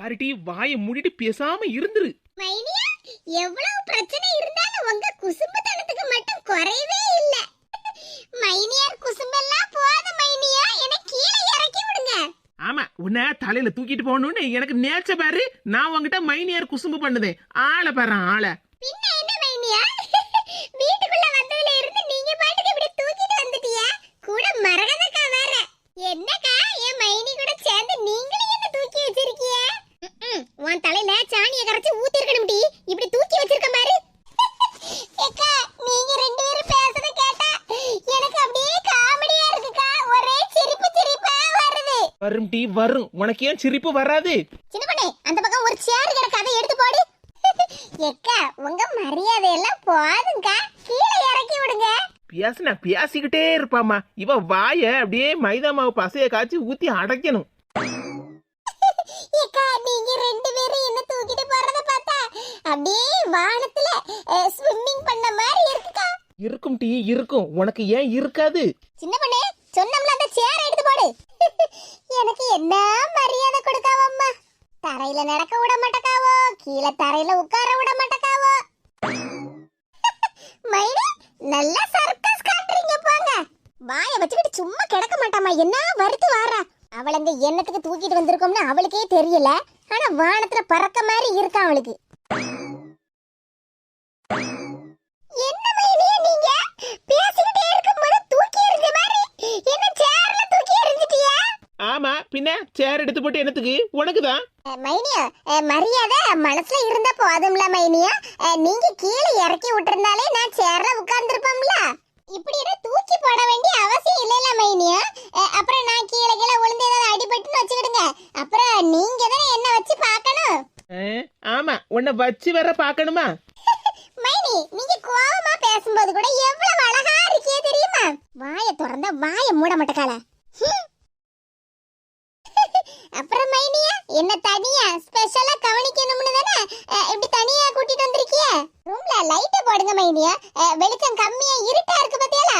பாருட்டி வாயை மூடிட்டு பேசாம இருந்துரு. மைனியா எவ்வளவு பிரச்சனை இருந்தாலும் உங்க குசும்புத்தனத்துக்கு மட்டும் குறையவே இல்ல. மைனியார் குசும்பெல்லாம் போதும் மைனியா என்ன கீழே இறக்கி விடுங்க. ஆமா உன்னை தலையில தூக்கிட்டு போகணும்னு எனக்கு நேச்ச பாரு. நான் உன்கிட்ட மைனியார் குசும்பு பண்ணுதேன். ஆளை பாரு ஆளை. பின்ன என்ன மைனியா? வீட்டுக்குள்ள வந்ததுல இருந்து நீங்க பாட்டுக்கு இப்படி தூக்கிட்டு வந்துட்டியா? கூட மரகதக்கா வேற. என்னக்கா என் மைனி கூட சேர்ந்து நீங்களும் என்ன தூக்கி வச்சிருக்கிய ம்ம், உன் தலையில சாணியை கரைச்சு ஊத்தி இருக்கணும் இப்படி தூக்கி வச்சிருக்க பாரு. ஏக்கா நீங்க ரெண்டு பேரும் பேசுறத கேட்டா எனக்கு அப்படியே காமெடியா இருக்குக்கா. ஒரே சிரிப்பு சிரிப்பா வருது. வரும் டீ வரும். உனக்கு ஏன் சிரிப்பு வராது? சின்ன பொண்ணே அந்த பக்கம் ஒரு சேர் கிடக்கு அதை எடுத்து போடு. எக்கா உங்க மரியாதை எல்லாம் போதுங்கக்கா கீழே இறக்கி விடுங்க. பேசுனா பேசிக்கிட்டே இருப்பாமா இவ வாய அப்படியே மைதா மாவு பசைய காய்ச்சி ஊத்தி அடைக்கணும். ஏக்கா நீங்க ரெண்டு பேரும் என்ன தூக்கிட்டு போறத பார்த்தா அப்படியே வானத்துல ஸ்விம்மிங் பண்ண மாதிரி இருக்குக்கா. இருக்கும் டீ இருக்கும். உனக்கு ஏன் இருக்காது? சின்ன பொண்ணே சொன்னோம்ல அந்த சேர் எடுத்து போடு. எனக்கு என்ன மரியாதை கொடுக்காவோ அம்மா. தரையில நடக்க விட மாட்டக்காவோ கீழே தரையில உட்கார விட மாட்டக்காவோ. மைனி நல்ல சர்க்கஸ் காட்டுறீங்க போங்க. வாய வச்சுக்கிட்டு சும்மா கிடக்க மாட்டாமா என்ன வருத்து வாரா? அவளை இந்த எண்ணத்துக்கு தூக்கிட்டு வந்திருக்கோம்னு அவளுக்கே தெரியல. ஆனா வானத்துல பறக்க மாதிரி இருக்கா அவளுக்கு. என்ன மைனியா நீங்க? பேசிக்கிட்டே இருக்கும்போது தூக்கி எறிஞ்ச மாதிரி. என்ன சேர்ல தூக்கி எறிஞ்சிட்டியா? ஆமா பின்ன சேர் எடுத்து போட்டு என்னத்துக்கு? உனக்குதான். அஹ், மைனியா மரியாதை மனசுல இருந்த போதும்ல மைனியா. நீங்க கீழே இறக்கி விட்டிருந்தாலே நான் சேர்ல உட்கார்ந்துருப்போம்ல. இப்படி என்ன தூக்கி போட வேண்டிய அவசியம் இல்லைல்ல மைனியா. அப்புறம் நான் கீழே கீழே விழுந்து ஏதாவது அடிபட்டுன்னு வச்சுக்கிடுங்க. அப்புறம் நீங்க தானே என்ன வச்சு பார்க்கணும்? ஆமா உன்னை வச்சு வர பாக்கணுமா மைனி நீங்க கோவமா பேசும்போது கூட எவ்வளவு அழகா இருக்கியே தெரியுமா? வாய திறந்தா வாய மூட மாட்டக்கால அப்புறம் மைனியா என்ன தனியா? ஸ்பெஷலா கவனிக்கணும்னு தானே இப்படி தனியா கூட்டிட்டு வந்திருக்கிய? ரூம்ல லைட்ட போடுங்க மைனியா. வெளிச்சம் கம்மியா இருட்டா இருக்கு பாத்தியால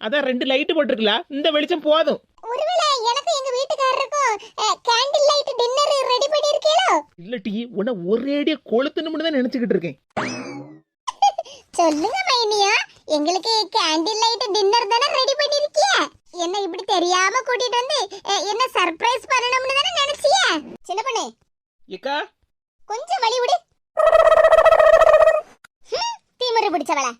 அதான் ரெண்டு லைட் போட்டிருக்கலாம் இந்த வெளிச்சம் போதும். ஒருவேளை எனக்கும் எங்க வீட்டுக்காரருக்கும் கேண்டில் லைட் டின்னர் ரெடி பண்ணிருக்கீங்களோ இல்ல டீ உன்னை ஒரேடியா கொளுத்தணும்னு தான் நினைச்சுக்கிட்டு இருக்கேன். சொல்லுங்க மைனியா எங்களுக்கு கேண்டில் லைட் டின்னர் தானே ரெடி இப்படி தெரியாம கூட்டிட்டு வந்து என்ன சர்ப்ரைஸ் பண்ணணும்னு தானே நினைச்சிய? சின்ன பொண்ணு. ஏக்கா? கொஞ்சம் வழி விடு. திமிரு பிடிச்சவள.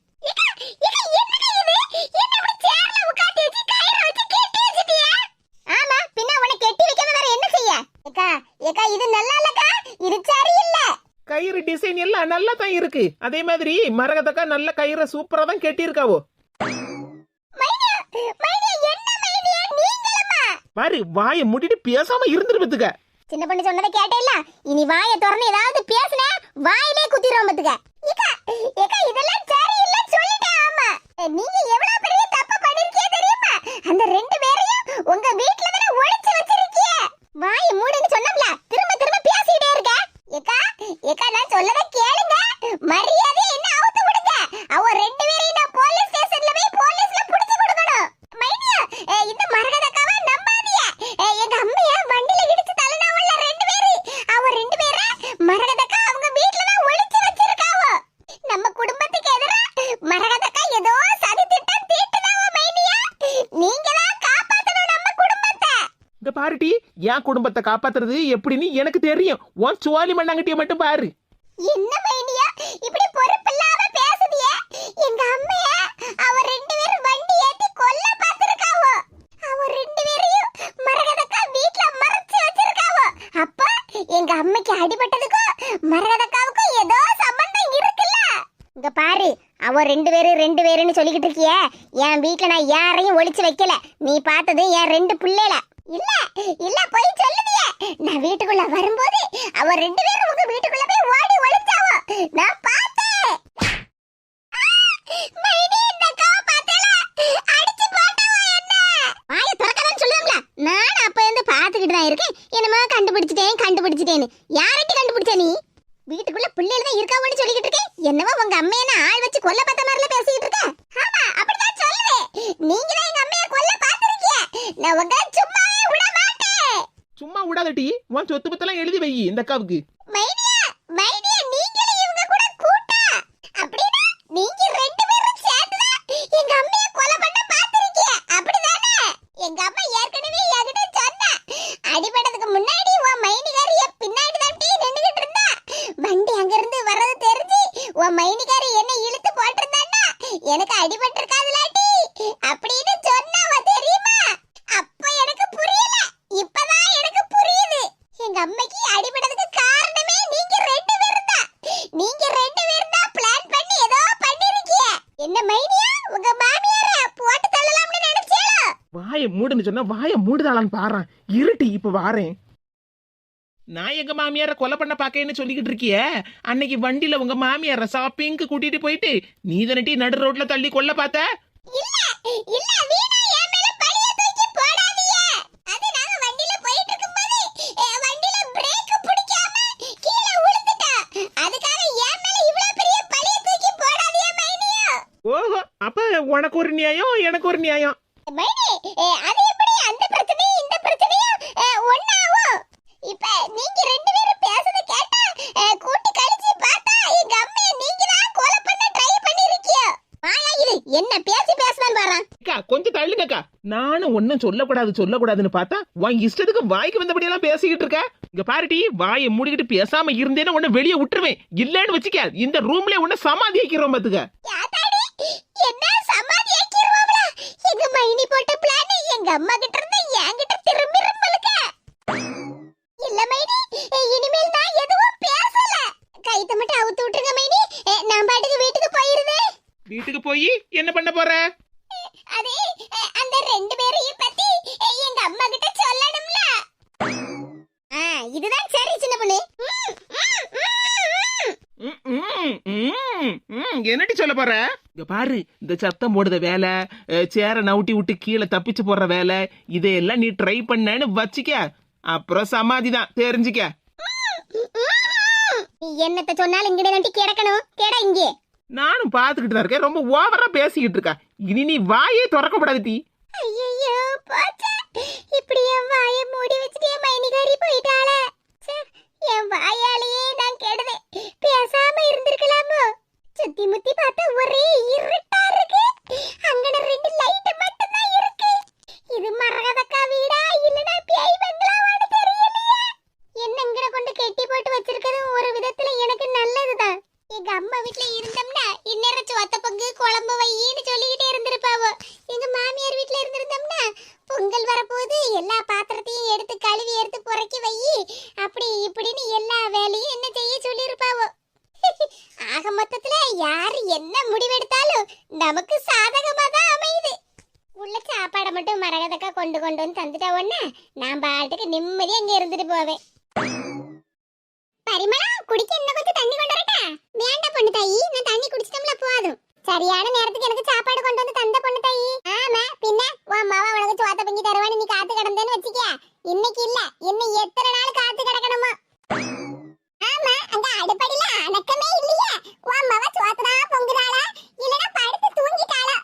கயிறை கெட்டி கெட்டி டிசைன் எல்லாம் நல்லா தான் இருக்கு. அதே மாதிரி மரகதக்கா நல்ல கயிறை சூப்பரா தான் கெட்டியிருக்காவோ. மைனியா, மைனியா, என்ன? பாரு வாயை மூடிட்டு பேசாம இருந்துருப்பதுக்க சின்ன பொண்ணு சொன்னதை கேட்டேல்ல? இனி வாயை திறந்து ஏதாவது பேசுனே வாயிலே குத்திடுவோம் பத்துக்க. ஏக்கா ஏக்கா இதெல்லாம் சரியில்லைன்னு சொல்லிட்டேன் ஆமா. நீங்க எவ்வளவு பெரிய தப்பு பண்ணிருக்கீங்க தெரியுமா அந்த ரெண்டு பேரையும் உங்க வீட்ல தானே ஒளிச்சு வச்சிருக்கீங்க வாயை மூடுன்னு சொன்னோம்ல திரும்ப திரும்ப பேசிட்டே இருக்க ஏக்கா ஏக்கா நான் சொல்லதை கேளுங்க மரியாதை என்ன அவுத்து விடுங்க அவ ரெண்டு பேரையும் நான் போலீஸ் ஸ்டேஷன்ல போய் போலீஸ்ல புடிச்சு கொடுக்கணும் மைனியா அஹ், இந்த மரகதக்காவை நம்பாதீங்க அஹ், எங்க அம்மையா வண்டில இடிச்சு தள்ளினவங்கள ரெண்டு பேரு அவ ரெண்டு பேர மரகதக்கா அவங்க வீட்ல தான் ஒளிச்சு வச்சிருக்காவோ நம்ம குடும்பத்துக்கு எதிரா மரகதக்கா ஏதோ சதி திட்டம் தீட்டுதாவோ மைனியா நீங்க தான் காப்பாத்தணும் நம்ம குடும்பத்தை இந்த பாருட்டி என் குடும்பத்தை காப்பாத்துறது எப்படின்னு எனக்கு தெரியும். உன் சுவாலி மண்ணாங்கட்டிய மட்டும் பாரு. என்ன மைனியா? இப்படி பொறுப்பில்லாம பேசுதியே? எங்க அம்மைய அவ ரெண்டு பேரும் வண்டி ஏத்தி கொல்ல பாத்துருக்காவோ அவ ரெண்டு பேரையும் மரகதக்கா வீட்ல மறைச்சு வச்சிருக்காவோ? அப்ப எங்க அம்மைக்கு அடிபட்டதுக்கும் மரகதக்காவுக்கும் ஏதோ சம்பந்தம் இருக்குல்ல? இங்க பாரு அவ ரெண்டு பேரும் ரெண்டு பேருன்னு சொல்லிக்கிட்டு இருக்கிய. என் வீட்ல நான் யாரையும் ஒளிச்சு வைக்கல. நீ பார்த்தது என் ரெண்டு பிள்ளைல. இல்ல இல்ல போய் நான் வீட்டுக்குள்ள வரும்போது அவ ரெண்டு பேரும் உங்க வீட்டுக்குள்ள போய் ஓடி ஒளிச்சாவோ நான் பார்த்தேன் ஆ! மைனி, இந்த அக்காவை பார்த்தல அடிச்சு போட்டவ என்ன? வாயை திறக்காதன்னு சொல்லுவாங்களா? நான் அப்ப இருந்து பார்த்துக்கிட்டு தான் இருக்கேன். என்னமோ கண்டுபிடிச்சிட்டேன், கண்டுபிடிச்சிட்டேன்னு. யாரடி கண்டுபிடிச்ச நீ? வீட்டுக்குள்ள பிள்ளைகள் தான் இருக்காவோன்னு சொல்லிக்கிட்டு இருக்கேன். என்னவோ உங்க அம்மைய நான் ஆள் வச்சு கொல்ல பார்த்த மாதிரில பேசிக்கிட்டு இருக்க. ஆமா, அப்படிதான் சொல்லுவேன். நீங்க தான் எங்க அம்மைய கொல்ல பார்த்திருக்கீங்க. நான் உங்க சும்மாவே விட மாட்டேன் சும்மா விடாதட்டி உன் சொத்து பத்தெல்லாம் எழுதி வை இந்த அக்காவுக்கு. மைனியா மைனியா நீங்களும் இவங்க கூட கூட்டா. அப்படினா நீங்க ரெண்டு பேரும் சேர்ந்துதான் எங்க அம்மைய கொலை பண்ண பாத்திருக்கீங்க அப்படிதானே எங்க அம்மா ஏற்கனவே என்கிட்ட சொன்னா அடிபட்டதுக்கு முன்னாடி உன் மைனிகாரி என் பின்னாடி தான் டீ நின்னுகிட்டு இருந்தா வண்டி அங்க இருந்து வர்றது தெரிஞ்சு உன் மைனிகாரி என்ன இழுத்து போட்டிருந்தான்னா எனக்கு அடிபட்டிருக்காதுலாட்டி அப்படின்னு சொன்னாவ தெரியுமா அப்ப எனக்கு புரியல இப்பதான் எனக்கு புரியுது எங்க அம்மைக்கு அடிபட்டதுக்கு காரணமே நீங்க ரெண்டு பேரும் தான் நீங்க ரெண்டு பேரும் தான் பிளான் பண்ணி ஏதோ பண்ணிருக்கீங்க என்ன மைனியா உங்க மாமியார போட்டு தள்ளலாம்னு நினைச்சேளோ வாயை மூடுன்னு சொன்னா வாயை மூடுதாளான்னு பாறேன் இருட்டி இப்ப வாரேன். நான் எங்க மாமியார கொலை பண்ண பாக்கேன்னு சொல்லிக்கிட்டு இருக்கிய? அன்னைக்கு வண்டியில உங்க மாமியார ஷாப்பிங்க்கு கூட்டிட்டு போயிட்டு நீ தானட்டி நடு ரோட்ல தள்ளி கொல்ல பார்த்த? ஓஹோ அப்ப உனக்கு ஒரு நியாயம் எனக்கு ஒரு நியாயம். அது எப்படி? அந்த பிரச்சனையும் இந்த பிரச்சனையும் ஒண்ணாகும். இப்ப நீங்க ரெண்டு பேரும் பேசுறத கேட்டா கூட்டி கழிச்சு பார்த்தா எங்க அம்மைய நீங்க தான் கொலை பண்ண ட்ரை பண்ணிருக்கீங்க. வாயா இது என்ன பேசி பேசலாம் பாறான் அக்கா கொஞ்சம் தள்ளுங்கக்கா. நானும் ஒன்னும் சொல்லக்கூடாது சொல்லக்கூடாதுன்னு பார்த்தா உன் இஷ்டத்துக்கு வாய்க்கு வந்தபடி எல்லாம் பேசிக்கிட்டு இருக்க. இங்க பாருடி வாயை மூடிக்கிட்டு பேசாம இருந்தேன்னா உன்னை வெளியே விட்டுருவேன். இல்லன்னு வச்சுக்க இந்த ரூம்ல உன்னை சமாதி ஆக்கிறோம் பாத்துக்க. என்ன சமாதி எங்க மைனி போட்ட பிளான் எங்க அம்மா கிட்ட இருந்து என்கிட்ட திரும்பி இருமலுக்க இல்ல மைனி இனிமேல் நான் எதுவும் பேசல. கைத்த மட்டும் அவுத்து விட்டுருங்க மைனி. நான் பாட்டுக்கு வீட்டுக்கு போயிருந்தேன் வீட்டுக்கு போய் என்ன பண்ண போற? அதே அந்த ரெண்டு பேரையும் பத்தி எங்க அம்மா கிட்ட சொல்லணும்ல. இதுதான் சரி சின்ன பொண்ணு. என்னடி சொல்ல போற? இங்க பாரு இந்த சத்தம் போடுற வேலை சேர நவுட்டி விட்டு கீழே தப்பிச்சு போடுற வேலை இதையெல்லாம் நீ ட்ரை பண்ணேன்னு வச்சுக்க. அப்புறம் சமாதி தான் தெரிஞ்சுக்க. நீ என்னத்த சொன்னாலும் இங்கடே நட்டி கிடக்கணும். கேடா இங்கே. நானும் பாத்துக்கிட்டு தான் இருக்கேன் ரொம்ப ஓவரா பேசிக்கிட்டு இருக்கா. இனி நீ வாயே திறக்கப்படாது டீ. ஐயோ போச்சா. இப்படி என் வாயை மூடி வச்சுட்டு மைனிகாரி போயிட்டாளே ச்சே, என் வாயாலேயே நான் கெடுதே பேசாம இருந்திருக்கலாமோ சுத்தி முத்தி பார்த்தா ஒரே இருட்டா இருக்கு அங்கன ரெண்டு லைட் மட்டும் தான் இருக்கு இது மரகதக்கா வீடா இல்லனா பேய் பங்களாவான்னு தெரியலையே என்ன இங்கன கொண்டு கெட்டி போட்டு வச்சிருக்கிறது ஒரு விதத்துல எனக்கு நல்லதுதான் எங்க அம்மா வீட்ல இருந்தோம்னா இந்நேரம் சோத்த பங்கு குழம்பு வையின்னு சொல்லிக்கிட்டே இருந்திருப்பாவோ எங்க மாமியார் வீட்ல இருந்திருந்தோம்னா பொங்கல் வரப்போது எல்லா பாத்திரத்தையும் எடுத்து கழுவி எடுத்து புறக்கி வை அப்படி இப்படின்னு எல்லா வேலையும் என்ன செய்ய சொல்லியிருப்பாவோ ஆக மொத்தத்துல யாரு என்ன முடிவெடுத்தாலும் நமக்கு சாதகமா தான் அமையுது உள்ள சாப்பாடை மட்டும் மரகதக்கா கொண்டு கொண்டு வந்து தந்துட்டா உடனே நான் பாட்டுக்கு நிம்மதியா இங்க இருந்துட்டு போவேன். பரிமளா குடிக்க இன்னும் கொஞ்சம் தண்ணி கொண்டு வரட்டா? வேண்டாம் பொண்ணு தாயி நான் தண்ணி குடிச்சிட்டோம்ல போதும். சரியான நேரத்துக்கு எனக்கு சாப்பாடு கொண்டு வந்து தந்த பொண்ணு தாயி. ஆமா பின்ன உன் மாவா உனக்கு சோத்த பொங்கி தருவான்னு நீ காத்து கிடந்தேன்னு வச்சுக்க. இன்னைக்கு இல்ல இன்னும் எத்தனை நாள் காத்து கிடக்கணுமோ? ஆமா அங்க அடுப்படியில அடக்கமே இல்லையே. உன் மாவா சோத்தனா பொங்குறாளா இல்லனா படுத்து தூங்கிட்டாளா?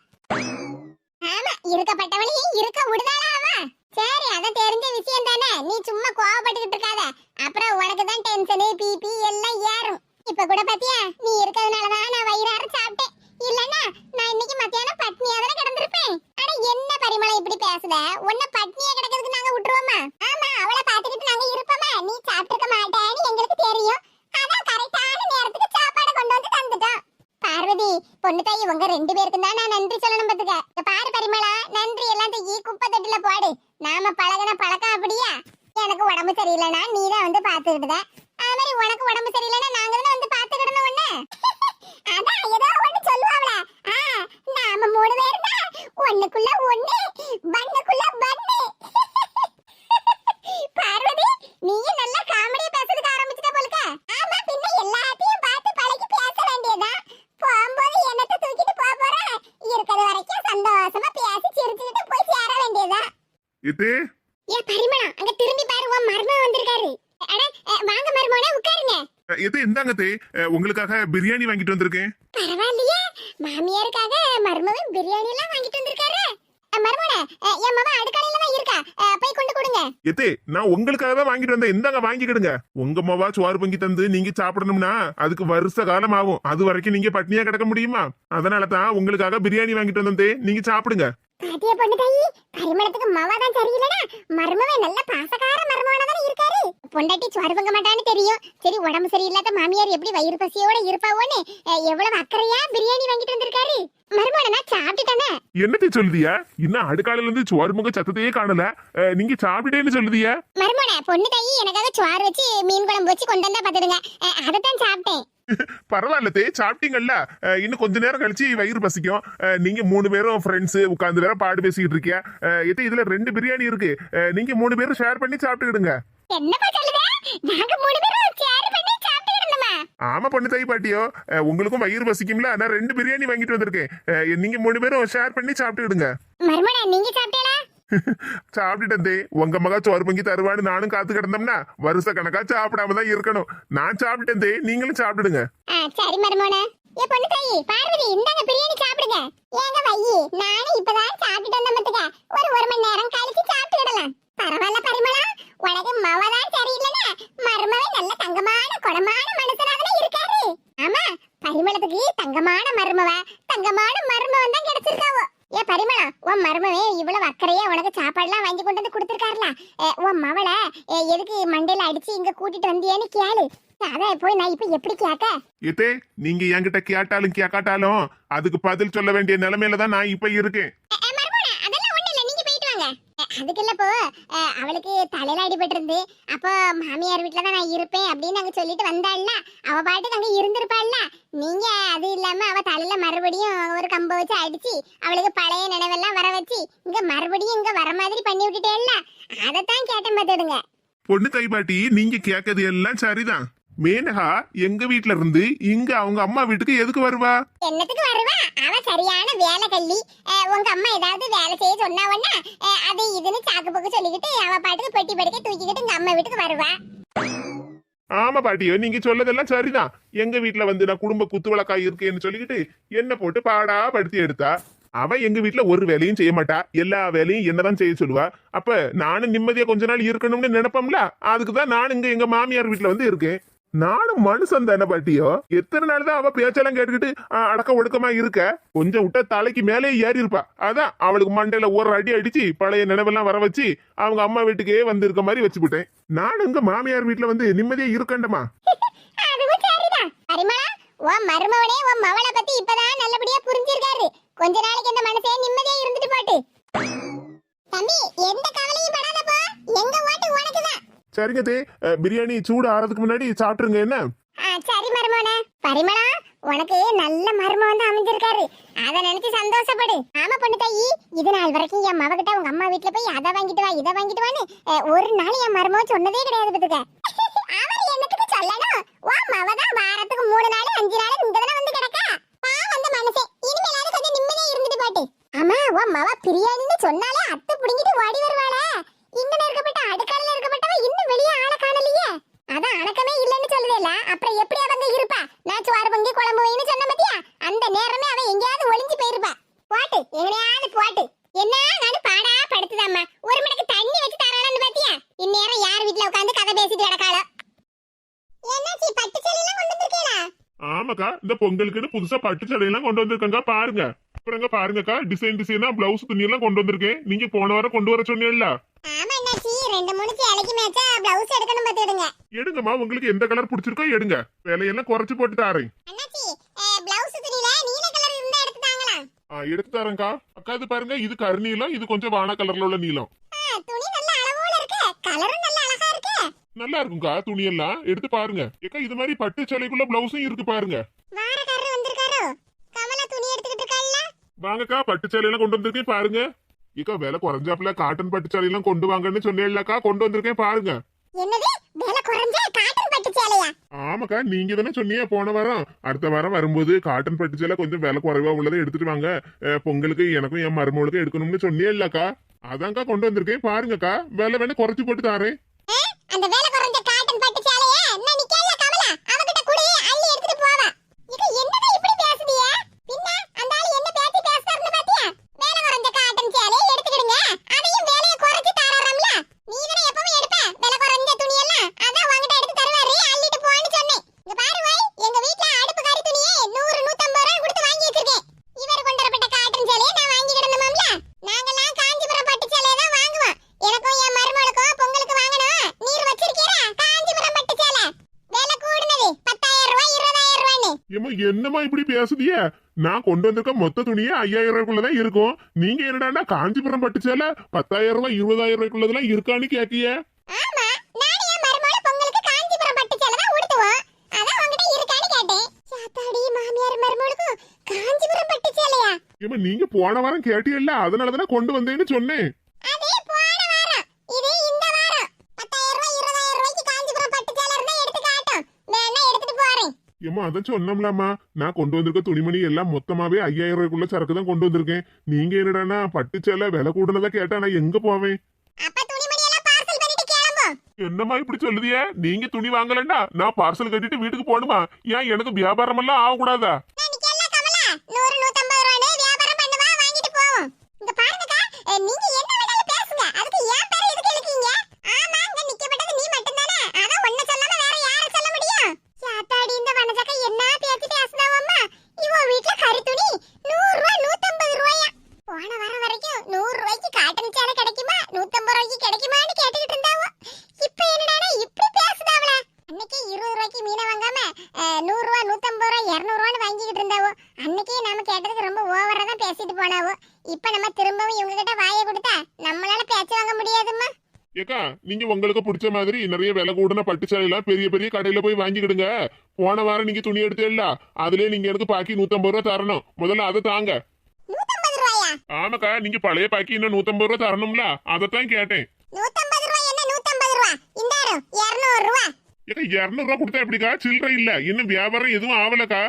ஆமா இருக்கப்பட்டவளையும் இருக்க விடுதாளா அவன்? சரி அத தெரிஞ்ச விஷயம் தானே. நீ சும்மா கோவப்பட்டுக்கிட்டு இருக்காத. அப்புறம் உனக்கு தான் டென்ஷனு பிபி எல்லாம் ஏறும். இப்ப கூட பாத்தியா நீ இருக்கிறதுனால தான் நான் வயிறார சாப்பிட்டேன். இல்லனா நான் இன்னைக்கு மத்தியானம் பட்னியா தானே கிடந்திருப்பேன். ஆனா என்ன பரிமளம் இப்படி பேசுத? உன்னை பட்னியா கிடக்கிறதுக்கு நாங்க விட்டுருவோமா ஆமா அவளை பாத்துக்கிட்டு நாங்க இருப்போமா நீ சாப்பிட்டிருக்க மாட்டேன்னு எங்களுக்கு தெரியும் அதான் கரெக்டான நேரத்துக்கு சாப்பாடு கொண்டு வந்து தந்துட்டோம் பார்வதி பொண்ணு தாயி உங்க ரெண்டு பேருக்கும் தான் நான் நன்றி சொல்லணும் பாத்துக்க இங்க பாரு பரிமளா நன்றி எல்லாம் தூக்கி குப்பை தொட்டில போடு நாம பழகின பழக்கம் அப்படியா எனக்கு உடம்பு சரியில்லைன்னா நீ தான் வந்து பாத்துக்கிட்டுத அது மாதிரி உனக்கு உடம்பு சரியில்லைன்னா நாங்க தானே வந்து பாத்துக்கிடணும் ஒண்ணு அதான் ஏதோ ஒண்ணு சொல்லுவாங்களே ஆ நாம மூணு பேர் தான் ஒண்ணுக்குள்ள ஒண்ணு பண்ணுக்குள்ள பண்ணு பார்வதி நீயும் நல்லா காமெடியா பேசுறதுக்கு ஆரம்பிச்சிட்ட போலுக்க ஆமா பின்ன எல்லாத்தையும் பார்த்து பழகி பேச வேண்டியதுதான் போகும்போது என்னத்தை தூக்கிட்டு போக போற இருக்கிற வரைக்கும் சந்தோஷமா பேசி சிரிச்சுக்கிட்டு போய் சேர வேண்டியதுதான் இது? ஏ பரிமளம் அங்க திரும்பி பாரு உன் மர்மம் வந்திருக்காரு. அட வாங்க மர்மோனே உட்காருங்க. எது இந்தாங்க தே. உங்களுக்காக பிரியாணி வாங்கிட்டு வந்திருக்கேன். பரவாயில்லையே. மாமியாருக்காக மர்மவன் பிரியாணி எல்லாம் வாங்கிட்டு வந்திருக்காரு. மர்மோனே என் மாமா அடுக்கலையில தான் இருக்கா. போய் கொண்டு கொடு சாப்பிடுங்க எத்தே நான் உங்களுக்காக தான் வாங்கிட்டு வந்தேன். இந்தாங்க வாங்கிக்கிடுங்க. உங்க மாவா சோறு பொங்கி தந்து நீங்க சாப்பிடணும்னா அதுக்கு வருஷ காலம் ஆகும் அது வரைக்கும் நீங்க பட்னியா கிடக்க முடியுமா? அதனால தான் உங்களுக்காக பிரியாணி வாங்கிட்டு வந்தே நீங்க சாப்பிடுங்க. பாத்தியா பொண்ணு தாயி பரிமளத்துக்கு மவா தான் சரியில்லைனா மருமவே நல்ல பாசக்கார மருமவனா தானே இருக்காரு. பொண்டாட்டி சோறு பொங்க மாட்டான்னு தெரியும். சரி உடம்பு சரியில்லாத மாமியார் எப்படி வயிறு பசியோட இருப்பாவோன்னு எவ்வளவு அக்கறையா பிரியாணி வாங்கிட்டு வந்திருக்காரு. மருமவனை சாப்பிட்டுட்டானே. என்னத்தை சொல்லுதியா? இன்னும் அடுக்காலையில இருந்து சோறு பொங்க சத்தத்தையே காணல. நீங்க சாப்பிட்டேன்னு சொல்லுதியா? மருமவனை பொண்ணு தாயி எனக்காக சோறு வச்சு மீன் குழம்பு வச்சு கொண்டு வந்தா பாத்துடுங்க அதைத்தான் சாப்பிட்டேன். பரவாயில்ல தே சாப்பிட்டீங்கல்ல. இன்னும் கொஞ்ச நேரம் கழிச்சு வயிறு பசிக்கும். நீங்க மூணு பேரும் ஃப்ரெண்ட்ஸ் உட்கார்ந்து வேற பாடு பேசிக்கிட்டு இருக்கியா அஹ், எத்தே இதுல ரெண்டு பிரியாணி இருக்கு. நீங்க மூணு பேரும் ஷேர் பண்ணி சாப்பிட்டுக்கிடுங்க. ஆமா பொண்ணு தாய் பாட்டியோ. உங்களுக்கும் வயிறு பசிக்கும்ல நான் ரெண்டு பிரியாணி வாங்கிட்டு வந்திருக்கேன். நீங்க மூணு பேரும் ஷேர் பண்ணி சாப்பிட்டுக்கிடுங்க. நீங்க சாப்பிட்டீங்களா? சாப்பிட்டுட்டே உங்க மகா சோறு பொங்கி தருவான்னு நானும் காத்து கிடந்தோம்னா வருஷ கணக்கா சாப்பிடாம தான் இருக்கணும். நான் சாப்பிட்டேன் நீங்களும் சாப்பிடுங்க. சரி மருமோனே. ஏ பொண்ணு தாயி பார்வதி இந்தாங்க பிரியாணி சாப்பிடுங்க. ஏங்க வையி நானும் இப்பதான் சாப்பிட்டு வந்த மத்துக்க ஒரு ஒரு மணி நேரம் கழிச்சு சாப்பிட்டுடலாம் பரவாயில்ல பரிமளா. உனக்கு மவதான் சரியில்லைன்னா மருமவே நல்ல தங்கமான குணமான மனுஷனாக இருக்காரு. ஆமா பரிமளத்துக்கு தங்கமான மருமவ தங்கமான மருமவன் தான் கிடைச்சிருக்காவோ. ஏ பரிமளா உன் மருமவே இவ்வளவு அக்கறையா உனக்கு சாப்பாடுலாம் வாங்கி கொண்டு வந்து கொடுத்துருக்காருல? உன் மவளை எதுக்கு மண்டையில அடிச்சு இங்க கூட்டிட்டு வந்தியேன்னு கேளு. அத போய் நான் இப்ப எப்படி கேட்க? எத்தே நீங்க என்கிட்ட கேட்டாலும் கேட்காட்டாலும் அதுக்கு பதில் சொல்ல வேண்டிய நிலைமையில தான் நான் இப்ப இருக்கேன். அதுக்கு இல்ல இப்போ அவளுக்கு தலையில அடிபட்டு இருந்து அப்போ மாமியார் வீட்டில் தான் நான் இருப்பேன் அப்படின்னு அங்க சொல்லிட்டு வந்தாள்ல. அவ பாட்டுக்கு அங்க இருந்திருப்பாள்ல. நீங்க அது இல்லாம அவ தலையில் மறுபடியும் ஒரு கம்பை வச்சு அடிச்சு அவளுக்கு பழைய நினைவெல்லாம் வர வச்சு இங்க மறுபடியும் இங்க வர மாதிரி பண்ணி விட்டுட்டேல்ல. அதைத்தான் கேட்டேன் பார்த்துடுங்க. பொண்ணு தாய் பாட்டி நீங்க கேட்கறது எல்லாம் சரிதான். மேனகா எங்க வீட்ல இருந்து இங்க அவங்க அம்மா வீட்டுக்கு எதுக்கு வருவா? என்னத்துக்கு வருவா? அவ சரியான வேலை கள்ளி உங்க அம்மா ஏதாவது வேலை செய்ய சொன்னா உடனே, அஹ், அது இதுன்னு சாக்கு போக்கு சொல்லிக்கிட்டு அவ பாட்டுக்கு பெட்டி படுக்க தூக்கிக்கிட்டு எங்க அம்மா வீட்டுக்கு வருவா. ஆமா பாட்டியோ நீங்க சொல்லதெல்லாம் சரிதான். எங்க வீட்ல வந்து நான் குடும்ப குத்து விளக்காய் இருக்கேன்னு சொல்லிக்கிட்டு என்ன போட்டு பாடா படுத்தி எடுத்தா. அவ எங்க வீட்ல ஒரு வேலையும் செய்ய மாட்டா. எல்லா வேலையும் என்னதான் செய்ய சொல்லுவா. அப்ப நானும் நிம்மதியா கொஞ்ச நாள் இருக்கணும்னு நினைப்போம்ல? அதுக்கு தான் நான் இங்க எங்க மாமியார் வீட்ல வந்து இருக்கேன். நானும் மனுஷன் தானே பாட்டியோ? எத்தனை நாள் தான் அவ பேச்செல்லாம் கேட்டுக்கிட்டு அடக்க ஒடுக்கமா இருக்க? கொஞ்சம் விட்ட தலைக்கு மேலே ஏறி இருப்பா. அதான் அவளுக்கு மண்டையில ஒரு அடி அடிச்சு பழைய நினைவெல்லாம் வர வச்சு அவங்க அம்மா வீட்டுக்கே வந்து இருக்க மாதிரி வச்சுக்கிட்டேன் நானும் இங்க மாமியார் வீட்டுல வந்து நிம்மதியா இருக்கண்டமா உன் மருமவனே உன் மவளை பத்தி இப்பதான் நல்லபடியா புரிஞ்சிருக்காரு. கொஞ்ச நாளைக்கு இந்த மனசே நிம்மதியா இருந்துட்டு போட்டு. தம்பி எந்த கவலையும் படாதப்பா. எங்க ஓட்டு உனக்குதான். சரிங்க தே பிரியாணி சூடு ஆறதுக்கு முன்னாடி சாப்பிட்டுருங்க என்ன? சரி மருமவனே பரிமளா உனக்கு நல்ல மர்மம் தான் அமைஞ்சிருக்காரு. அத நினைச்சு சந்தோஷப்படு. ஆமா பொண்ணு தாயி. இது நாள் வரைக்கும் என் மவகிட்ட உங்க அம்மா வீட்டுல போய் அதை வாங்கிட்டு வா இதை வாங்கிட்டு வான்னு ஒரு நாள் என் மர்மம் சொன்னதே கிடையாது பத்துக்க. அவர் என்னத்துக்கு சொல்லணும்? உன் மவ தான் வாரத்துக்கு மூணு நாள் அஞ்சு நாள் இங்க தானே வந்து கிடக்கா? நான் வந்த மனசே. இனிமேலாவது கொஞ்சம் நிம்மதியா இருந்துட்டு போட்டு. ஆமா உன் மவ பிரியாணின்னு சொன்னாலே அத்தை பிடிங்கிட்டு ஓடி வருவாளே. இங்கன இருக்கப்பட்ட அடுக்கால இருக்கப்பட்டவ இன்னும் வெளியே ஆள காணலையே. அதான் அணக்கமே இல்லைன்னு சொல்லுவேல அப்புறம் எப்படி அவங்க இருப்பா? நான் சோறு பொங்கி குழம்பு வைன்னு சொன்ன பத்தியா? அந்த நேரமே அவன் எங்கேயாவது ஒளிஞ்சு போயிருப்பா. போட்டு எங்கனையாவது போட்டு. என்ன நான் பாடா படுத்துதாம்மா. ஒரு மணிக்கு தண்ணி வச்சு தரானு பாத்தியா? இந்நேரம் யார் வீட்ல உட்காந்து கதை பேசிட்டு கிடக்காளோ? என்னாச்சு பட்டு சேலையெல்லாம் கொண்டு வந்திருக்கீங்களா ஆமாக்கா இந்த பொங்கலுக்குன்னு புதுசா பட்டு சடையெல்லாம் கொண்டு வந்திருக்கங்க பாருங்க. அப்புறங்க பாருங்கக்கா டிசைன் டிசைனா பிளவுஸ் துணி எல்லாம் கொண்டு வந்திருக்கேன். நீங்க போன வாரம் கொண்டு வர சொன்னீங்கல்ல ரெண்டு மூணு சேலைக்கு மேட்சா பிளவுஸ் எடுக்கணும் பாத்துடுங்க எடுங்கம்மா உங்களுக்கு எந்த கலர் பிடிச்சிருக்கோ எடுங்க. விலையெல்லாம் குறைச்சு போட்டு தாரேன். அண்ணாச்சி பிளவுஸ் துணியில நீல கலர் இருந்தா எடுத்து தாங்களா ஆ, எடுத்து தரேன்க்கா. அக்கா இது பாருங்க இது கருநீலம் இது கொஞ்சம் வான கலர்ல உள்ள நீலம் துணி நல்ல அளவோட இருக்கு. கலரும் நல்ல அழகா இருக்கு. நல்லா இருக்கும்க்கா துணி எல்லாம் எடுத்து பாருங்க. ஏக்கா இது மாதிரி பட்டு சேலைக்குள்ள பிளவுஸும் இருக்கு பாருங்க. வாரக்காரர் வந்திருக்காரோ? கமலா துணி எடுத்துக்கிட்டு இருக்காள்ல? வாங்கக்கா பட்டு சேலையெல்லாம் கொண்டு வந்திருக்கேன் பாருங்க. ஏக்கா விலை குறைஞ்சாப்புல காட்டன் பட்டு சேலையெல்லாம் கொண்டு வாங்கன்னு சொன்னேன்லக்கா கொண்டு வந்திருக்கேன் பாருங்க என்னது விலை குறைஞ்ச காட்டன் பட்டு சேலையா ஆமாக்கா நீங்க தானே சொன்னீங்க போன வாரம் அடுத்த வாரம் வரும்போது காட்டன் பட்டு சேலை கொஞ்சம் விலை குறைவா உள்ளதை எடுத்துட்டு வாங்க அஹ், பொங்கலுக்கு எனக்கும் என் மருமகளுக்கும் எடுக்கணும்னு சொன்னியல்லக்கா அதான்க்கா கொண்டு வந்திருக்கேன் பாருங்கக்கா விலை வேணா குறைச்சு போட்டு தாரேன் அந்த விலை குறைஞ்ச பட்டு சேலைய நான் நிக்கல கமலா அவகிட்ட குடு அள்ளி எடுத்துட்டு போவா இது என்னடா இப்படி பேசுதிய பின்ன அந்த ஆளு என்ன பேச்சு பேசுறாருன்னு பாத்தியா விலை குறைஞ்ச காட்டன் சேலைய எடுத்துக்கிடுங்க அதையும் விலைய குறைச்சு தராராம்ல நீ ஏம்மா என்னம்மா இப்படி பேசுதிய நான் கொண்டு வந்திருக்க மொத்த துணியே ஐயாயிரம் ரூபாய்க்குள்ளதான் இருக்கும். நீங்க என்னடான்னா காஞ்சிபுரம் பட்டு சேலை பத்தாயிரம் ரூபாய் இருபதாயிரம் ரூபாய்க்குள்ளதெல்லாம் இருக்கான்னு ஏம்மா நீங்க போன வாரம் கேட்டியல்ல அதனாலதானே கொண்டு வந்தேன்னு சொன்னேன் அதே போன வாரம் இது இந்த வாரம் பத்தாயிரம் ரூபாய் இருபதாயிரம் ரூபாய்க்கு காஞ்சிபுரம் பட்டு சேலை இருந்தா எடுத்து காட்டும் வேணா எடுத்துட்டு ஏம்மா அதான் சொன்னோம்லாமா நான் கொண்டு வந்திருக்க துணிமணி எல்லாம் மொத்தமாவே ஐயாயிரம் ரூபாய்க்குள்ள சரக்கு தான் கொண்டு வந்திருக்கேன். நீங்க என்னடான்னா பட்டு சேலை விலை கூடுனதா கேட்டா நான் எங்க போவேன்? என்னம்மா இப்படி சொல்லுதியே? நீங்க துணி வாங்கலன்னா நான் பார்சல் கட்டிட்டு வீட்டுக்கு போகணுமா? ஏன் எனக்கு வியாபாரம் எல்லாம் ஆகக்கூடாதா இன்னைக்கு எல்லாம் கமலா நூறு நூத்தம்பது ரூபாய் வியாபாரம் பண்ணுவா வாங்கிட்டு போவோம் இங்க பாருங்கக்கா அஹ், நீங்க என்ன வேணாலும் பேசுங்க அதுக்கு ஏன் பேர் எதுக்கு இழுக்கீங்க ஆமா இங்க நிக்கப்பட்டது நீ மட்டும்தானே அதான் ஒன்ன சொல்லாம வேற யார சொல்ல முடியும் சாத்தாடி என்ன பேச்சு பேசுதாவம்மா இவன் வீட்டுல கறி துணி நூறு ரூபாய் நூத்தம்பது ரூபாயா? போன வாரம் வரைக்கும் நூறு ரூபாய்க்கு காட்டன் சேலை கிடைக்குமா? நூத்தம்பது ரூபாய்க்கு கிடைக்குமா கேட்டுக்கிட்டு இருந்தாவோ இப்ப என்னடா இப்படி பேசுதாவல அன்னைக்கு இருபது ரூபாய்க்கு மீனை வாங்காம அஹ், நூறு ரூபா நூத்தம்பது ரூபா இருநூறுவான்னு வாங்கிக்கிட்டு இருந்தாவோ அன்னைக்கே நாம கேட்டதுக்கு ரொம்ப ஓவரா தான் பேசிட்டு போனாவோ இப்ப நம்ம திரும்பவும் இவங்க கிட்ட வாயை கொடுத்தா நம்மளால பேச்ச வாங்க முடியாதும்மா ஏக்கா நீங்க உங்களுக்கு பிடிச்ச மாதிரி நிறைய விலை கூடுன பட்டு சேலையெல்லாம் பெரிய பெரிய கடையில போய் வாங்கிக்கிடுங்க. போன வாரம் நீங்க துணி எடுத்தேல்ல அதுலயே நீங்க எனக்கு பாக்கி நூத்தம்பது ரூபா தரணும். முதல்ல அதை தாங்க. ஆமாக்கா நீங்க பழைய பாக்கி இன்னும் நூத்தம்பது ரூபா தரணும்ல அதைத்தான் கேட்டேன். இருநூறு ரூபா. கொடுத்தா எப்படிக்கா? சில்லறை இல்ல இன்னும் வியாபாரம் எதுவும் ஆகலக்கா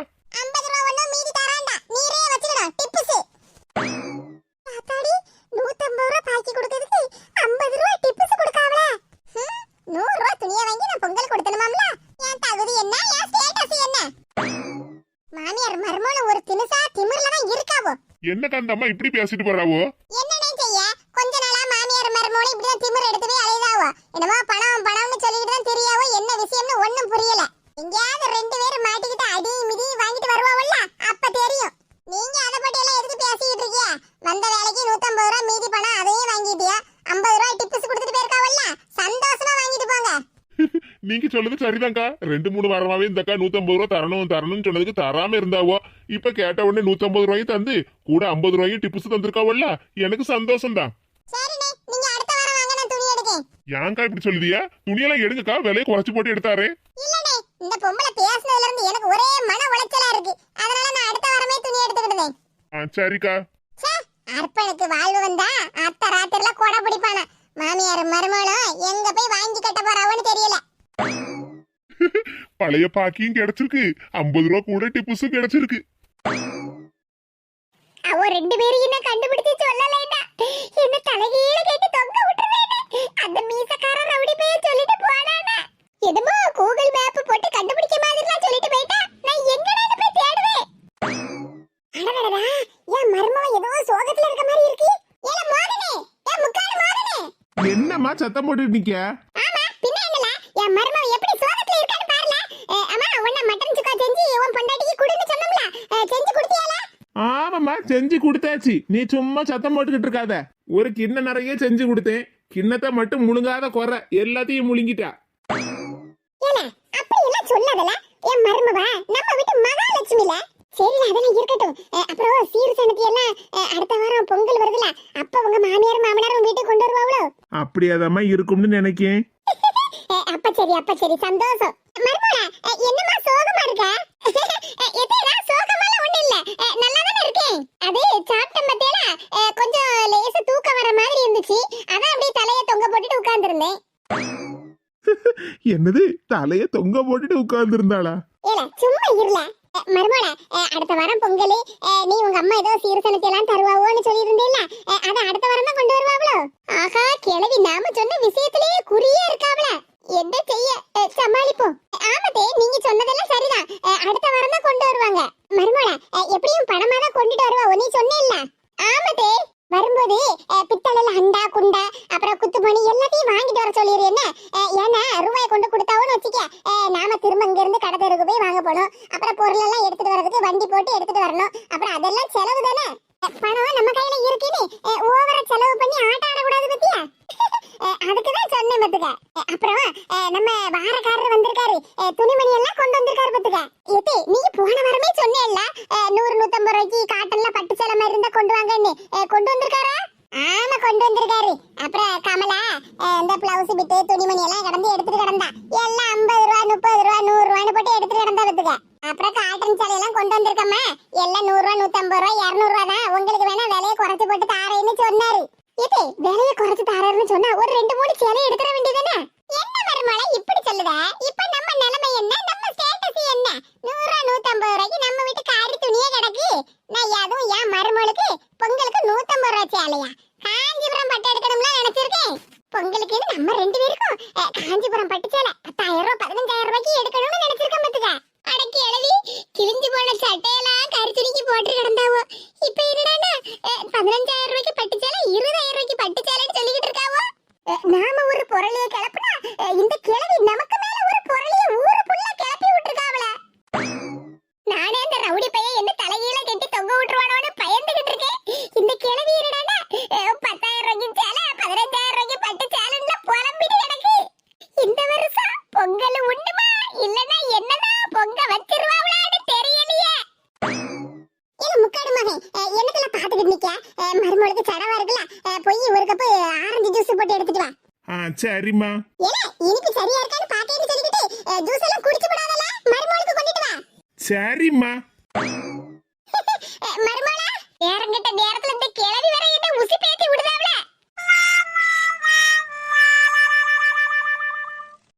என்ன என்னக்கா அந்த அம்மா இப்படி பேசிட்டு போறாவோ என்னண்ணே செய்ய கொஞ்ச நாளா மாமியார் மருமகளும் இப்படிதான் திமிர் எடுத்து போய் அலைதாவோ என்னமோ பணம் பணம்னு சொல்லிட்டு தான் தெரியாவோ என்ன விஷயம்னு ஒண்ணும் புரியல எங்கேயாவது ரெண்டு பேரும் மாட்டிக்கிட்டு அடி மிதி வாங்கிட்டு வருவாங்கல்ல அப்ப தெரியும் நீங்க அதை பத்தி எல்லாம் எதுக்கு பேசிக்கிட்டு இருக்கீங்க வந்த வேலைக்கு நூத்தம்பது ரூபா மீதி பணம் அதையும் வாங்கிட்டியா ஐம்பது ரூபாய் டிப்ஸ் கொடுத்துட்டு போயிருக்காவல்ல சந்தோஷமா வாங்கிட்டு போங்க நீங்க சொல்றது சரிதான்க்கா. ரெண்டு மூணு வாரமாவே இந்த அக்கா நூத்தம்பது ரூபா தரணும் தரணும்னு சொன்னதுக்கு தராம இருந்தாவோ? இப்ப கேட்ட உடனே நூத்தம்பது ரூபாயும் தந்து கூட ஐம்பது ரூபாயும் டிப்ஸ் தந்திருக்காவல்ல? எனக்கு சந்தோஷம் தான் ஏன்க்கா இப்படி சொல்லுதியா துணியெல்லாம் எடுங்கக்கா விலையை குறைச்சு போட்டு எடுத்தாரு. இந்த பொம்பளை பேசுனதுல இருந்து எனக்கு ஒரே மன உளைச்சலா இருக்கு. அதனால நான் அடுத்த வாரமே துணி எடுத்துக்கிட்டேன் ஆ சரிக்கா. அர்ப்பனுக்கு வாழ்வு வந்தா அத்த ராத்திரில கொடை பிடிப்பானா? மாமியார் மருமகளும் எங்க போய் வாங்கி கட்ட போறாவன்னு தெரியல. பழைய பாக்கியும் கிடைச்சிருக்கு. ஐம்பது ரூபா கூட டிப்ஸும் கிடைச்சிருக்கு. அவ ரெண்டு பேரும் என்ன கண்டுபிடிச்சு சொல்லலைன்னா? என்ன தலைகீழ கேட்டு தொங்க விட்டுருவேனே அந்த மீசக்கார ரவுடி பைய சொல்லிட்டு போனானா எதுமோ கூகுள் மேப் போட்டு கண்டுபிடிக்க மாதிரிலாம் சொல்லிட்டு போயிட்டா? நான் எங்கடா போய் தேடுவேன்? அடடடடா என் மருமக ஏதோ சோகத்துல இருக்க மாதிரி இருக்கு. ஏல மோகனே ஏ முக்காடு மோகனே என்னம்மா சத்தம் போட்டு நிக்க ஆமா பின்ன என்னல என் மருமக எப்படி சோகத்துல இருக்கான்னு பாருல அஹ், அம்மா உன்ன மட்டன் சுக்கா செஞ்சு உன் பொண்டாட்டிக்கு குடுன்னு சொன்னோம்ல அஹ், செஞ்சு கொடுத்தியால ஆமாம்மா செஞ்சு கொடுத்தாச்சு. நீ சும்மா சத்தம் போட்டுக்கிட்டு இருக்காத. ஒரு கிண்ண நிறைய செஞ்சு கொடுத்தேன். கிண்ணத்தை மட்டும் முழுங்காத குறை. எல்லாத்தையும் முழுங்கிட்டா. சொல்லாதல? என் மருமவ நம்ம வீட்டு மகாலட்சுமில. சரி அதெல்லாம் இருக்கட்டும். அப்புறம் சீர் சனத்தி எல்லாம் அடுத்த வாரம் பொங்கல் வருதுல. அப்ப உங்க மாமியார் மாமனார் வீட்டுக்கு கொண்டு வருவாங்களோ அப்படியாதாம்மா இருக்கும்னு நினைக்கேன். அப்ப சரி அப்ப சரி. சந்தோஷம். மருமவ என்னமா சோகமா இருக்க? அஹ், எத்தேடா சோகமால ஒண்ணு இல்ல அஹ், நல்லா தானே இருக்கேன் அது சாப்பிட்ட மத்தியில கொஞ்சம் லேசா தூக்கம் வர மாதிரி இருந்துச்சு. அதான் அப்படியே தலைய தொங்க போட்டுட்டு உட்கார்ந்திருந்தேன். என்னது? தலைய தொங்க போட்டுட்டு உட்கார்ந்து இருந்தாளா ஏல சும்மா இருல. மருமோட அடுத்த வாரம் பொங்கல். நீ உங்க அம்மா ஏதோ சீர்சனத்தை எல்லாம் தருவாவோன்னு சொல்லி இருந்தேல்ல அத அடுத்த வாரம் தான் கொண்டு வருவாங்களோ ஆகா கிழவி நாம சொன்ன விஷயத்திலேயே குறியா இருக்காவல என்ன செய்ய? சமாளிப்போம் ஆமாதே நீங்க சொன்னதெல்லாம் சரிதான். அடுத்த வாரம் தான் கொண்டு வருவாங்க. மருமோட எப்படியும் பணமா தான் கொண்டுட்டு வருவா? நீ சொன்னேல்ல ஆமாதே வரும்போது அஹ், பித்தளைல அண்டா குண்டா அப்புறம் குத்துமணி எல்லாத்தையும் வாங்கிட்டு வர சொல்லிடு என்ன? அஹ், ஏன்னா ரூபாய் கொண்டு கொடுத்தாவோன்னு வச்சுக்க. நாம திரும்ப இங்க இருந்து கடை தெருக்கு போய் வாங்க போனோம். அப்புறம் பொருள் எல்லாம் எடுத்துட்டு வரதுக்கு வண்டி போட்டு எடுத்துட்டு வரணும். அப்புறம் அதெல்லாம் செலவு தான் உங்களுக்கு வேணா விலையை குறைச்சு போட்டு தாரேன்னு சொன்னாரு. இது விலையை குறைச்சு தாரேன்னு சொன்னா ஒரு ரெண்டு மூணு சேலை எடுத்துற வேண்டியதானே என்ன மருமலை இப்படி சொல்லுத? இப்ப நம்ம நிலைமை சரிம்மா இனிப்பு சரியா இருக்கான்னு பாத்தேன்னு சொல்லிட்டு ஜூஸ் எல்லாம் குடிச்சு விடாதல மருமகளுக்கு கொண்டுட்டு வா. சரிம்மா.